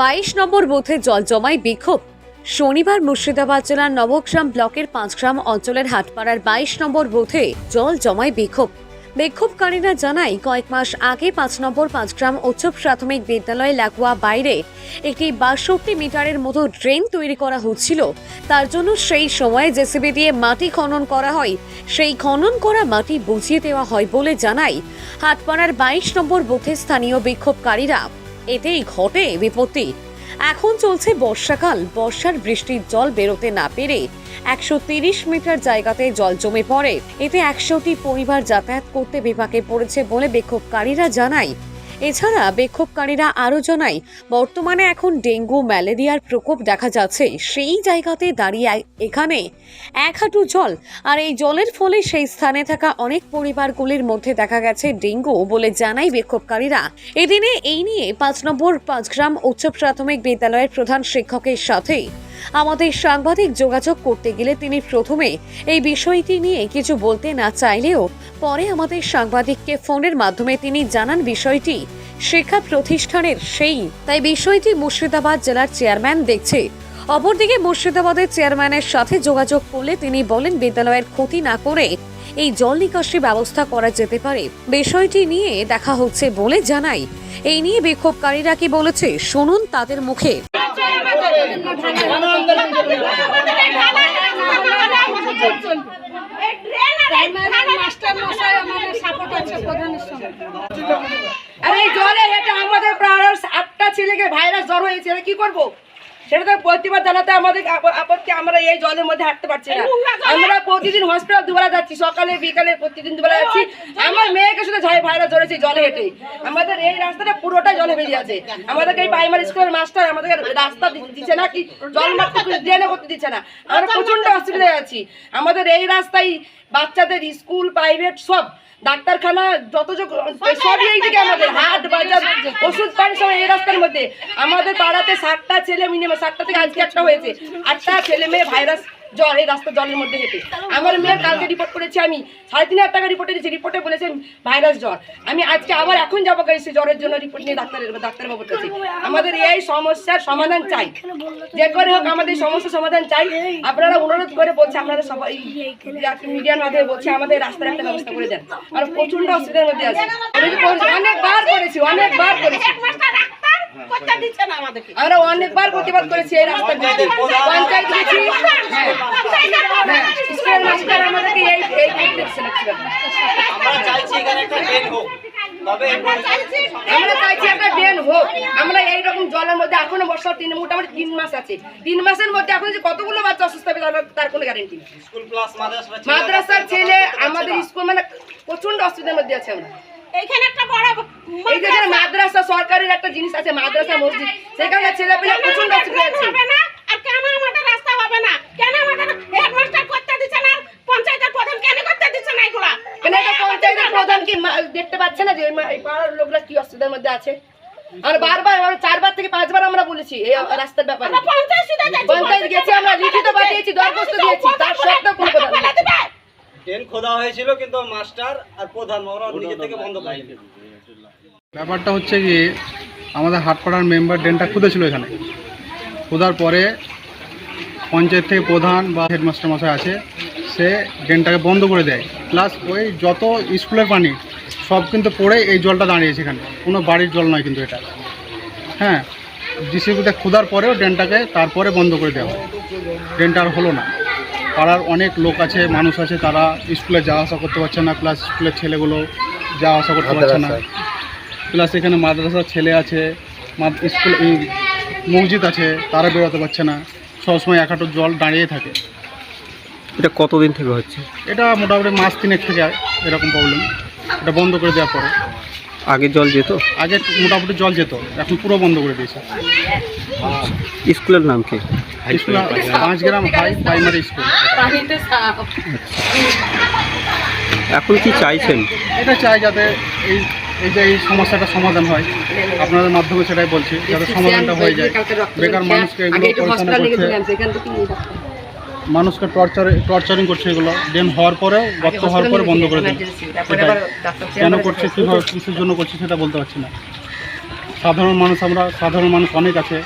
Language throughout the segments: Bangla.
বাইশ নম্বর বুথে জল জমায় বিক্ষোভ। শনিবার মুর্শিদাবাদ জেলার নবগ্রাম ব্লকের পাঁচগ্রাম অঞ্চলের হাটপাড়ার বাইশ নম্বর বুথে জল জমায় বিক্ষোভ। বিক্ষোভকারীরা জানায়, কয়েক মাস আগে পাঁচ নম্বর পাঁচগ্রাম উচ্চ প্রাথমিক বিদ্যালয় লাগোয়া বাইরে একটি বাষট্টি মিটারের মতো ড্রেন তৈরি করা হচ্ছিল। তার জন্য সেই সময়ে জেসিবি দিয়ে মাটি খনন করা হয়। সেই খনন করা মাটি বুঝিয়ে দেওয়া হয় বলে জানায়। হাটপাড়ার বাইশ নম্বর বুথে স্থানীয় বিক্ষোভকারীরা। এতেই ঘটে বিপত্তি। এখন চলছে বর্ষাকাল। বর্ষার বৃষ্টির জল বেরোতে না পেরে একশো তিরিশ মিটার জায়গাতে জল জমে পড়ে। এতে একশোটি পরিবার যাতায়াত করতে বিপাকে পড়েছে বলে বিক্ষোভকারীরা জানায়। এছাড়া বিক্ষোভকারীরা আরও জানায়, বর্তমানে এখন ডেঙ্গু, ম্যালেরিয়ার প্রকোপ দেখা যাচ্ছে। সেই জায়গাতে দাঁড়িয়ে এখানে এক হাঁটু জল। আর এই জলের ফলে সেই স্থানে থাকা অনেক পরিবারগুলির মধ্যে দেখা গেছে ডেঙ্গু বলে জানাই বিক্ষোভকারীরা। এদিনে এই নিয়ে পাঁচ নম্বর পাঁচগ্রাম উচ্চ প্রাথমিক বিদ্যালয়ের প্রধান শিক্ষকের সাথে আমাদের সাংবাদিক যোগাযোগ করতে গেলে তিনি প্রথমে এই বিষয়টি নিয়ে কিছু বলতে না চাইলেও পরে আমাদের সাংবাদিককে ফোনের মাধ্যমে তিনি জানান বিষয়টি। শিক্ষা প্রতিষ্ঠানের সেই, তাই বিষয়টি মুর্শিদাবাদ জেলার চেয়ারম্যান দেখছে। অপরদিকে মুর্শিদাবাদের চেয়ারম্যানের সাথে যোগাযোগ করলে তিনি বলেন, বিদ্যালয়ের ক্ষতি না করে এই জল নিকাশি ব্যবস্থা করা যেতে পারে। বিষয়টি নিয়ে দেখা হচ্ছে বলে জানাই এই নিয়ে বিক্ষোভকারীরা কি বলেছে, শুনুন তাদের মুখে। আর এই জলে আমাদের প্রায় আটটা ছেলেকে ভাইরাস জ্বর হয়েছে কি করব? সেটা প্রতিবাদ জানাতে আমাদের আপত্তি আমরা এই জলের মধ্যে হাঁটতে পারছি না। আমরা প্রতিদিন হসপিটাল দুবেলা যাচ্ছি সকালে বিকালে প্রতিদিন দুবেলা যাচ্ছি। আমার মেয়েকে শুধু ঝাই ভাইরাস ধরেছে জলে হেঁটে। আমাদের এই রাস্তাটা পুরোটাই জলে বেরিয়ে আছে। আমাদেরকে এই প্রাইমারি স্কুলের মাস্টার আমাদেরকে রাস্তা দিচ্ছে না কি জল মারতে ড্রেনে করতে দিচ্ছে না। আমরা প্রচণ্ড অসুবিধায় আছি। আমাদের এই রাস্তায় বাচ্চাদের স্কুল প্রাইভেট সব ডাক্তারখানা যত সবই এইদিকে আমাদের হাট বাজার ওষুধ পানি সব এই রাস্তার মধ্যে। আমাদের পাড়াতে সাতটা ছেলে মিনিমাম সাতটা থেকে আজকে একটা হয়েছে। আটটা ছেলে মেয়ে ভাইরাস জ্বর, এই রাস্তা জলের মধ্যে হেঁটে। আমার মেয়ের কালকে রিপোর্ট করেছি, আমি সাড়ে তিন হাজার টাকা রিপোর্ট দিয়েছি রিপোর্টে বলেছেন ভাইরাস জ্বর। আমি আজকে আবার এখন যাব গেছি জ্বরের জন্য রিপোর্ট নিয়ে ডাক্তারের ডাক্তারবাবুর কাছে। আমাদের এই সমস্যার সমাধান চাই। যে করে হোক আমাদের সমস্যার সমাধান চাই। আপনারা অনুরোধ করে বলছে, আপনারা সবাই মিডিয়ার মাধ্যমে বলছে, আমাদের রাস্তার একটা ব্যবস্থা করে দেন। আর প্রচণ্ড অসুবিধার মধ্যে আছে। অনেকবার করেছি অনেকবার করেছি। করতে দিচ্ছে না আমাদেরকে। আমরা অনেকবার প্রতিবাদ করেছি এই বিরুদ্ধে পঞ্চায়েত গেছি হ্যাঁ। স্কুলের মাস্টার আমাদেরকে এই এই করতে না আমরা চাইছি এখানে একটা ড্রেন হোক। আমরা চাইছি একটা ড্রেন হোক। আমরা এইরকম জলের মধ্যে এখনও বর্ষার তিন মোটামুটি তিন মাস আছে। তিন মাসের মধ্যে এখন যে কতগুলো বাচ্চা অসুস্থ হবে তার- কোনো গ্যারেন্টি নেই। স্কুল প্লাস মাদ্রাসা মাদ্রাসার ছেলে আমাদের স্কুল মানে প্রচণ্ড অসুবিধার মধ্যে আছে আমরা। এইখানে একটা বড় এই যে মাদ্রাসা সরকারের একটা জিনিস আছে মাদ্রাসা মসজিদ। সেখানে ছেলে প্রচণ্ড অসুবিধা আছে হবে আর কেন আমাদের রাস্তা হবে না? কেন আমাদের হেডমাস্টার করতে দিচ্ছে না? পঞ্চায়েতের প্রধান কেন করতে দিচ্ছে না এগুলা? মানে এটা পঞ্চায়েতের প্রধান কি মা- দেখতে পাচ্ছে না যে এই পাড়ার লোকরা কি অসুবিধার মধ্যে আছে? আর বারবার আমরা চারবার থেকে পাঁচবার আমরা বলেছি এই রাস্তার ব্যাপারে। পঞ্চায়েত সুদা যাচ্ছি পঞ্চায়েত গেছি আমরা লিখিত পাঠিয়েছি দরখাস্ত দিয়েছি তার সত্ত্বেও কোনো কথা নেই। খোদা হয়েছিল কিন্তু মাস্টার আর প্রধান ওরা নিজে থেকে বন্ধ করে। ব্যাপারটা হচ্ছে কি আমাদের হাটপাড়ার মেম্বার ড্রেনটা খুঁদেছিল এখানে। খোদার পরে পঞ্চায়েত থেকে প্রধান বা হেডমাস্টার মশাই আছে সে ড্রেনটাকে বন্ধ করে দেয়। প্লাস ওই যত স্কুলের পানি সব কিন্তু পড়ে এই জলটা দাঁড়িয়েছে এখানে। কোনো বাড়ির জল নয় কিন্তু এটা। হ্যাঁ ডিসিপিতে খোদার পরেও ড্রেনটাকে তারপরে বন্ধ করে দেওয়া হয়। ড্রেনটা আর হলো না। পাড়ার অনেক লোক আছে মানুষ আছে তারা স্কুলে যাওয়া আসা করতে পারছে না। প্লাস স্কুলের ছেলেগুলো যাওয়া আসা করতে পারছে না। প্লাস এখানে মাদ্রাসার ছেলে আছে স্কুল মসজিদ আছে তারা বেরোতে পারছে না। সবসময় এক হাঁটু জল দাঁড়িয়ে থাকে। এটা কতদিন থেকে হচ্ছে? এটা মোটামুটি মাস তিনেক থেকে এরকম প্রবলেম এটা বন্ধ করে দেওয়ার পরে। আগে জল যেত? আগে মোটামুটি জল যেত এখন পুরো বন্ধ করে দিয়েছে। স্কুলের নাম কি? স্কুল পাঁচ গ্রাম হাই প্রাইমারি স্কুল। এখন কি চাইছেন। এটা চাই যাতে এই এই যে এই সমস্যাটা সমাধান হয় আপনাদের মাধ্যমে সেটাই বলছি যাতে সমাধানটা হয়ে যায়। বেকার মানুষকে এগুলো। মানুষকে টর্চার টর্চারিং করছে এগুলো। দেন হওয়ার পরেও গর্ত হওয়ার পরে বন্ধ করে দেয় কেন করছে কীভাবে কিসের জন্য করছে সেটা বলতে পারছি না। সাধারণ মানুষ আমরা সাধারণ মানুষ অনেক আছে।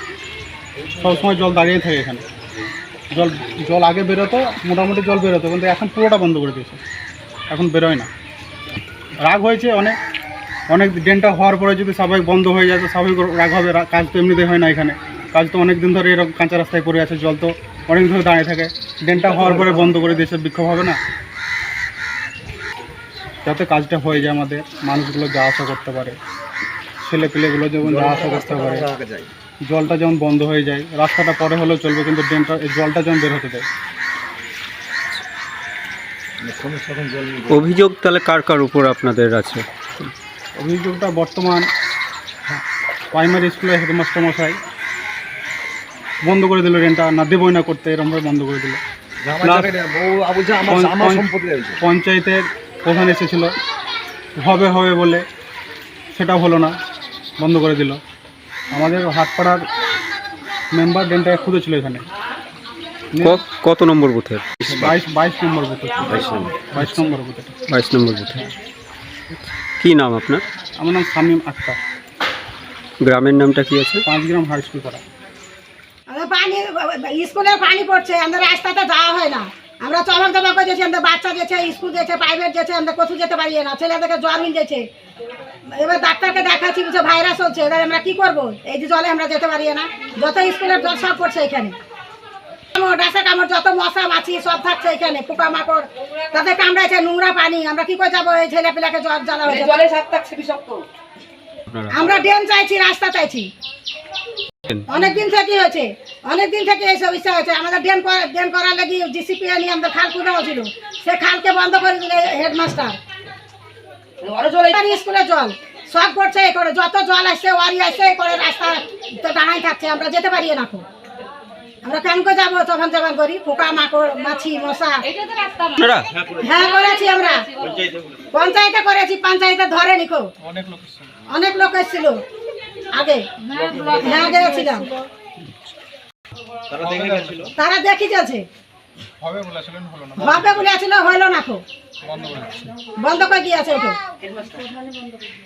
সবসময় জল দাঁড়িয়ে থাকে এখানে। জল জল আগে বেরোতো মোটামুটি জল বেরোতো কিন্তু এখন পুরোটা বন্ধ করে দিয়েছে। এখন বেরোয় না। রাগ হয়েছে অনেক। অনেক ড্রেনটা হওয়ার পরে যদি স্বাভাবিক বন্ধ হয়ে যায়, তো স্বাভাবিক রাগ হবে কাজ তো এমনিতে হয় না এখানে। কাজ তো অনেক দিন ধরে এরকম কাঁচা রাস্তায় পড়ে আছে, জল তো অনেক ধরে দাঁড়িয়ে থাকে। ড্রেনটা হওয়ার পরে বন্ধ করে দিয়েছে বিক্ষোভ হবে না? যাতে কাজটা হয়ে যায় আমাদের, মানুষগুলো যা আসা করতে পারে। ছেলে পেলেগুলো যেমন যা আসা করতে পারে। জলটা যেমন বন্ধ হয়ে যায়, রাস্তাটা পরে হলেও চলবে, কিন্তু ড্রেনটা জলটা যেমন বের হতে দেয়। অভিযোগ তাহলে কার কার উপর আপনাদের আছে? অভিযোগটা বর্তমান প্রাইমারি স্কুলের হেডমাস্টার মশাই বন্ধ করে দিল রেন্টটা না দেবই না করতে এরকমভাবে বন্ধ করে দিল। পঞ্চ- পঞ্চ- পঞ্চায়েতের প্রধান এসেছিল। হবে হবে বলে সেটা হলো না বন্ধ করে দিল। আমাদের হাটপাড়ার মেম্বার ডেনটা খুঁজেছিল এখানে। কত নম্বর বুথের বাইশ বাইশ নম্বর বুথে। বাইশ নম্বর বুথে। বাইশ নম্বর বুথে। কি নাম আপনার? আমার নাম শামীম আক্তার। গ্রামের নামটা কি আছে? পাঁচ গ্রাম হাই স্কুল পাড়া। আমাদের পানি স্কুলের পানি পড়ছে আমাদের রাস্তাতে যাওয়া হয় না। আমরা চমক চমক করে যেছি আমাদের বাচ্চা গেছে স্কুল গেছে প্রাইভেট গেছে আমরা কোথাও যেতে পারি না। ছেলেদেরকে জ্বর হয়ে গেছে। এবার ডাক্তারকে দেখাচ্ছি ভাইরাস হচ্ছে। এবার আমরা কি করব? এই যে জলে আমরা যেতে পারি না। যত স্কুলের জল সব পড়ছে এখানে। ডাসা কামড় যত মশা মাছি সব থাকছে এখানে পোকা মাকড় তাদের কামড়াইছে নোংরা পানি। আমরা কি করে যাব? এই ছেলে পেলাকে জ্বর জ্বালা হয়েছে। জলে সাত থাকছে বিষাক্ত। আমরা ড্রেন চাইছি রাস্তা চাইছি। অনেক দিন থেকে হয়েছে। অনেক দিন থেকে এইসব ইচ্ছা হয়েছে। আমাদের ড্রেন ড্রেন করার লাগি জিসিপি নিয়ে আমাদের খাল খুঁজা হয়েছিল। সে খালকে বন্ধ করে দিলে হেডমাস্টার। আরও স্কুলে জল। সব করছে এ করে। যত জল আসছে ওয়ারি আসছে এ করে রাস্তা তো দাঁড়াই থাকছে। আমরা যেতে পারি না এখন। আমরা কেন করে যাব তখন যখন করি পোকা মাকড় মাছি মশা। হ্যাঁ করেছি আমরা। পঞ্চায়েতে করেছি। পঞ্চায়েতে ধরে নিখো অনেক লোক এসেছিল। আগে। হ্যাঁ গেছিলাম। তারা দেখি যাচ্ছে হবে বলেছিলেন হলো না। হবে না খো বন্ধ করে দিয়েছে। ওটো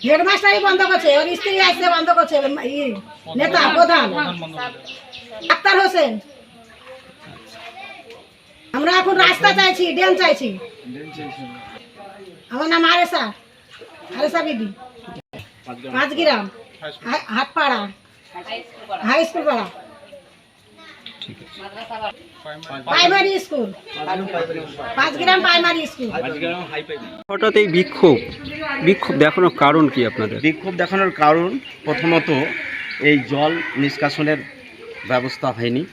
হেডমাস্টারই বন্ধ করছে। ওর স্ত্রী আসছে বন্ধ করছে। ই, নেতা প্রধান। ডাক্তার হোসেন। আমরা এখন রাস্তা চাইছি ড্রেন চাইছি। আমার নাম আরেসা আরেসা বিবি। পাঁচ গ্রাম হা- হাটপাড়া হাই স্কুল পাড়া। Primary school. পাঁচ গ্রাম প্রাইমারি স্কুল। হঠাৎ এই বিক্ষোভ। বিক্ষোভ দেখানোর কারণ কি আপনাদের? বিক্ষোভ দেখানোর কারণ প্রথমত এই জল নিষ্কাশনের ব্যবস্থা হয়নি।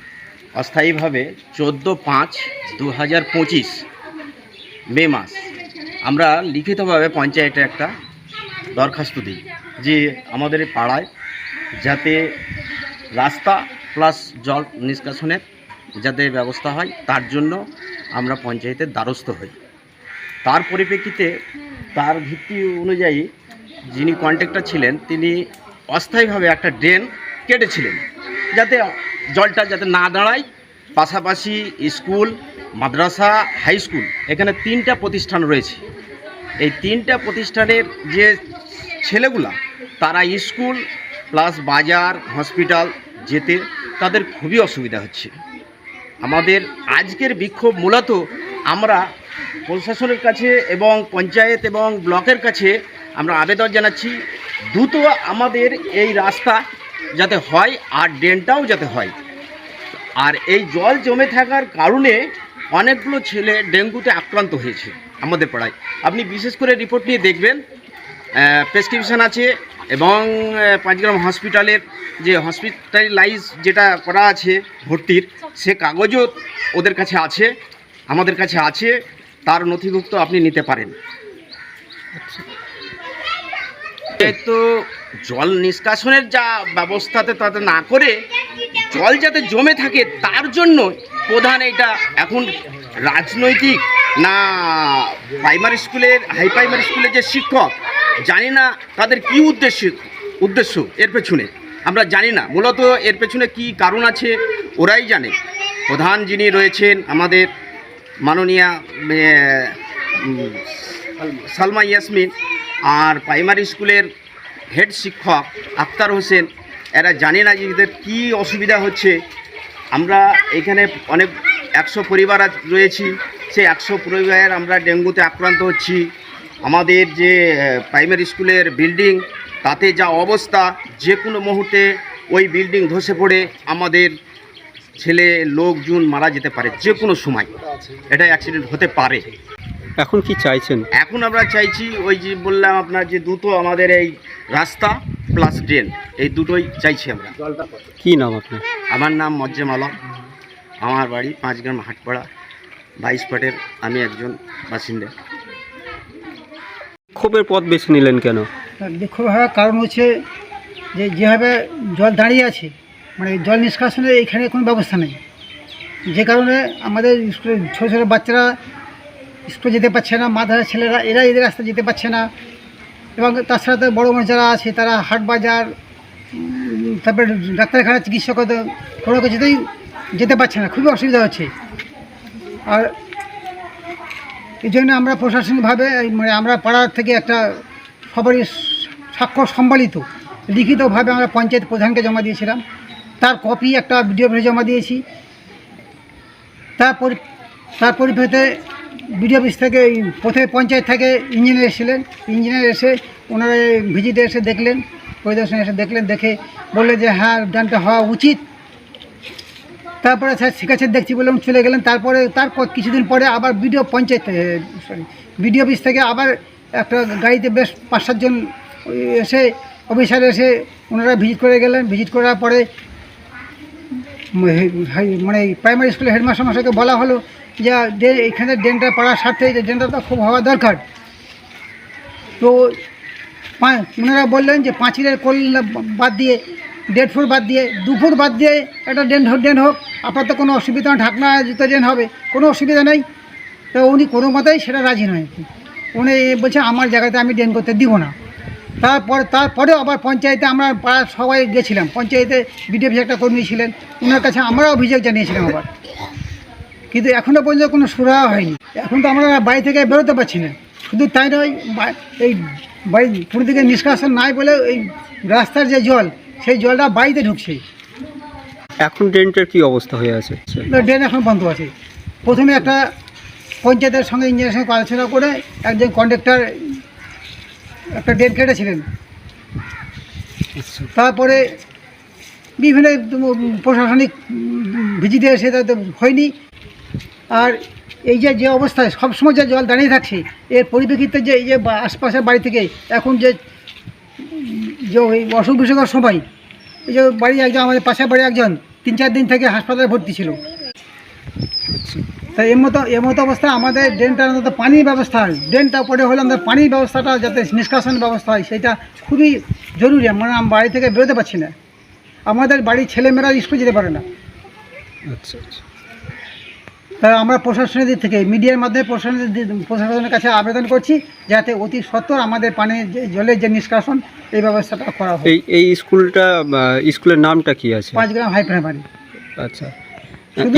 অস্থায়ীভাবে চোদ্দ পাঁচ দু হাজার পঁচিশ মে মাস আমরা লিখিতভাবে পঞ্চায়েতে একটা দরখাস্ত দিই যে আমাদের পাড়ায় যাতে রাস্তা প্লাস জল নিষ্কাশনের যাতে ব্যবস্থা হয়, তার জন্য আমরা পঞ্চায়েতের দ্বারস্থ হই। তার পরিপ্রেক্ষিতে তার ভিত্তি অনুযায়ী যিনি কন্ট্রাক্টর ছিলেন, তিনি অস্থায়ীভাবে একটা ড্রেন কেটেছিলেন। যাতে জলটা যাতে না দাঁড়ায়, পাশাপাশি স্কুল, মাদ্রাসা, হাই স্কুল, এখানে তিনটা প্রতিষ্ঠান রয়েছে। এই তিনটা প্রতিষ্ঠানের যে ছেলেগুলা, তারা স্কুল প্লাস বাজার, হসপিটাল যেতে তাদের খুবই অসুবিধা হচ্ছে। আমাদের আজকের বিক্ষোভ মূলত আমরা প্রশাসনের কাছে এবং পঞ্চায়েত এবং ব্লকের কাছে আমরা আবেদন জানাচ্ছি, দ্রুত আমাদের এই রাস্তা যাতে হয় আর ড্রেনটাও যাতে হয়। আর এই জল জমে থাকার কারণে অনেকগুলো ছেলে ডেঙ্গুতে আক্রান্ত হয়েছে আমাদের পাড়ায়। আপনি বিশেষ করে রিপোর্ট নিয়ে দেখবেন প্রেসক্রিপশান আছে এবং পাঁচগ্রাম হসপিটালের যে হসপিটালাইজ যেটা করা আছে ভর্তির, সে কাগজও ওদের কাছে আছে, আমাদের কাছে আছে, তার নথিভুক্ত আপনি নিতে পারেন। তো জল নিষ্কাশনের যা ব্যবস্থাতে তাতে না করে জল যাতে জমে থাকে, তার জন্য প্রধান এটা এখন রাজনৈতিক না প্রাইমারি স্কুলের হাই প্রাইমারি স্কুলের যে শিক্ষক, জানি না তাদের কি উদ্দেশ্য উদ্দেশ্য এর পেছনে। আমরা জানি না, মূলত এর পেছনে কি কারণ আছে, ওরাই জানে। প্রধান যিনি রয়েছেন আমাদের মাননীয়া সালমা ইয়াসমিন আর প্রাইমারি স্কুলের হেড শিক্ষক আক্তার হোসেন, এরা জানে না যে এদের কী অসুবিধা হচ্ছে। আমরা এখানে অনেক একশো পরিবার রয়েছি, সেই একশো পরিবার আমরা ডেঙ্গুতে আক্রান্ত হচ্ছি। আমাদের যে প্রাইমারি স্কুলের বিল্ডিং, তাতে যা অবস্থা যে কোনো মুহূর্তে ওই বিল্ডিং ধসে পড়ে আমাদের ছেলে লোকজন মারা যেতে পারে যে কোনো সময়। এটা অ্যাক্সিডেন্ট হতে পারে। এখন কি চাইছেন? এখন আমরা চাইছি ওই যে বললাম আপনার যে দুটো আমাদের এই রাস্তা প্লাস ড্রেন এই দুটোই চাইছি আমরা। কি নাম আপনার? আমার নাম মজ্জেম আলম। আমার বাড়ি পাঁচগ্রাম হাটপাড়া বাইশ পাটের আমি একজন বাসিন্দা। ক্ষোভের পথ বেছে নিলেন কেন? বিক্ষোভ হওয়ার কারণ হচ্ছে যে যেভাবে জল দাঁড়িয়ে আছে মানে জল নিষ্কাশনের এখানে কোনো ব্যবস্থা নেই। যে কারণে আমাদের স্কুলের ছোটো ছোটো বাচ্চারা স্কুলে যেতে পারছে না মাথার ছেলেরা, এরা এদের রাস্তা যেতে পারছে না। এবং তাছাড়া তো বড়ো মানুষ যারা আছে, তারা হাট বাজার তারপরে ডাক্তারখানা, চিকিৎসক কোনো কিছুতেই যেতে পারছে না, খুবই অসুবিধা হচ্ছে। আর এই জন্য আমরা প্রশাসনিকভাবে মানে আমরা পাড়ার থেকে একটা সবারই স্বাক্ষর সম্বলিত, লিখিতভাবে আমরা পঞ্চায়েত প্রধানকে জমা দিয়েছিলাম। তার কপি, একটা ভিডিও জমা দিয়েছি। তার তার পরিপ্রেক্ষিতে বিডিও অফিস থেকে, প্রথমে পঞ্চায়েত থেকে ইঞ্জিনিয়ার এসেছিলেন। ইঞ্জিনিয়ার এসে ওনারা ভিজিটে এসে দেখলেন, পরিদর্শনে এসে দেখলেন, দেখে বললে যে হ্যাঁ ডানটা হওয়া উচিত। তারপরে স্যার ঠিক দেখছি বললাম, চলে গেলেন। তারপরে, তারপর কিছুদিন পরে আবার BDO panchayat sorry BDO office থেকে আবার একটা গাড়িতে বেশ পাঁচ সাতজন এসে, অফিসার এসে ওনারা ভিজিট করে গেলেন। ভিজিট করার পরে মানে প্রাইমারি স্কুলের হেডমাস্টার মশাইকে বলা হলো যে এখানে ড্রেনটা পড়ার স্বার্থে এই ড্রেনটা তো খুব হওয়া দরকার। তো ওনারা বললেন যে পাঁচিলের কোল বাদ দিয়ে, দেড় ফুট বাদ দিয়ে, দু ফুট বাদ দিয়ে একটা ড্রেন ড্রেন হোক, আপাতত কোনো অসুবিধা ঢাকনা জুতো ড্রেন হবে, কোনো অসুবিধা নেই। তো উনি কোনো মতেই সেটা রাজি নয়। উনি বলছে, আমার জায়গাতে আমি ড্রেন করতে দিব না। তারপর তারপরেও আবার পঞ্চায়েতে আমরা পাড়ার সবাই গেছিলাম। পঞ্চায়েতে বিডিএফ একটা কর্মী ছিলেন। ওনার কাছে আমরা অভিযোগ জানিয়েছিলাম আবার। কিন্তু এখনও পর্যন্ত কোনো সুরাহা হয়নি। এখন তো আমরা বাড়ি থেকে বেরোতে পারছি না। শুধু তাই নয় এই বাড়ি পুরো দিকে নিষ্কাশন নাই বলে এই রাস্তার যে জল সেই জলটা বাড়িতে ঢুকছে। এখন ড্রেনটার কি অবস্থা হয়ে আছে? ড্রেন এখন বন্ধ আছে। প্রথমে একটা পঞ্চায়েতের সঙ্গে ইঞ্জিনিয়ারের সঙ্গে আলোচনা করে একজন কন্ডাক্টর একটা ড্রেন কেটেছিলেন। তারপরে বিভিন্ন প্রশাসনিক ভিজিটে এসে হয়নি। আর এই যে যে অবস্থায় সবসময় যে জল দাঁড়িয়ে থাকছে, এর পরিপ্রেক্ষিতে যে এই যে আশপাশের বাড়ি থেকে এখন যে যে ওই অসুখ বিসুখের সময়, এই যে বাড়ি একজন, আমাদের পাশের বাড়ি একজন, তিন চার দিন থেকে হাসপাতালে ভর্তি ছিল। তাই এর মতো এর মতো অবস্থা আমাদের ড্রেনটার অন্তত পানির ব্যবস্থা ড্রেনটা পরে হলে আমাদের পানির ব্যবস্থাটা যাতে নিষ্কাশন ব্যবস্থা হয়, সেটা খুবই জরুরি। মানে আমি, বাড়ি থেকে বেরোতে পারছি না। আমাদের বাড়ির ছেলেমেয়েরা স্কুল যেতে পারে না। আচ্ছা আচ্ছা। আমরা প্রশাসনের দিক থেকে মিডিয়ার মাধ্যমে প্রশাসনের প্রশাসনের কাছে আবেদন করছি যাতে অতি সত্বর আমাদের পানির যে জলের যে নিষ্কাশন এই ব্যবস্থাটা করা হয় এই এই স্কুলটা স্কুলের নামটা কি আছে? পাঁচ গ্রাম হাই প্রাইমারি। আচ্ছা।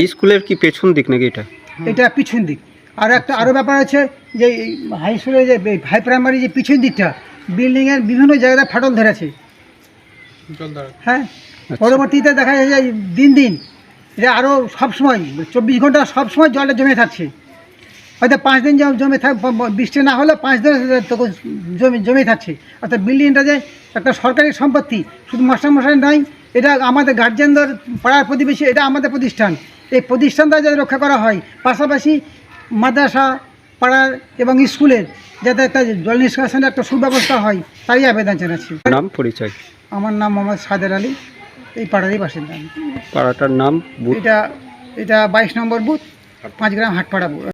স্কুলের কি পেছন দিক নাকি এটা? এটা পিছন দিক। আর একটা আরও ব্যাপার আছে যে এই হাই স্কুলের যে হাই প্রাইমারি যে পিছন দিকটা বিল্ডিংয়ের বিভিন্ন জায়গায় ফাটল ধরেছে। হ্যাঁ। পরবর্তীতে দেখা যায় যে দিন দিন এটা আরও সবসময় চব্বিশ ঘণ্টা সবসময় জলটা জমে থাকছে। হয়তো পাঁচ দিন জম- জমে থাক বৃষ্টি না হলে পাঁচ দিন তখন জমে জমে থাকছে। অর্থাৎ বিল্ডিংটা যে একটা সরকারি সম্পত্তি শুধু মাস্টারমশাই নয় এটা আমাদের গার্জেনদের পাড়ার প্রতিবেশী এটা আমাদের প্রতিষ্ঠান। এই প্রতিষ্ঠানটা যাতে রক্ষা করা হয় পাশাপাশি মাদ্রাসা পাড়ার এবং স্কুলের যাতে একটা জল নিষ্কাশনের একটা সুব্যবস্থা হয় তাই আবেদন জানাচ্ছি। নাম পরিচয়? আমার নাম মোহাম্মদ সাদের আলী। এই পাড়ারই বাসিন্দা। পাড়াটার নাম বুথ এটা এটা বাইশ নম্বর বুথ পাঁচ গ্রাম হাটপাড়া বুথ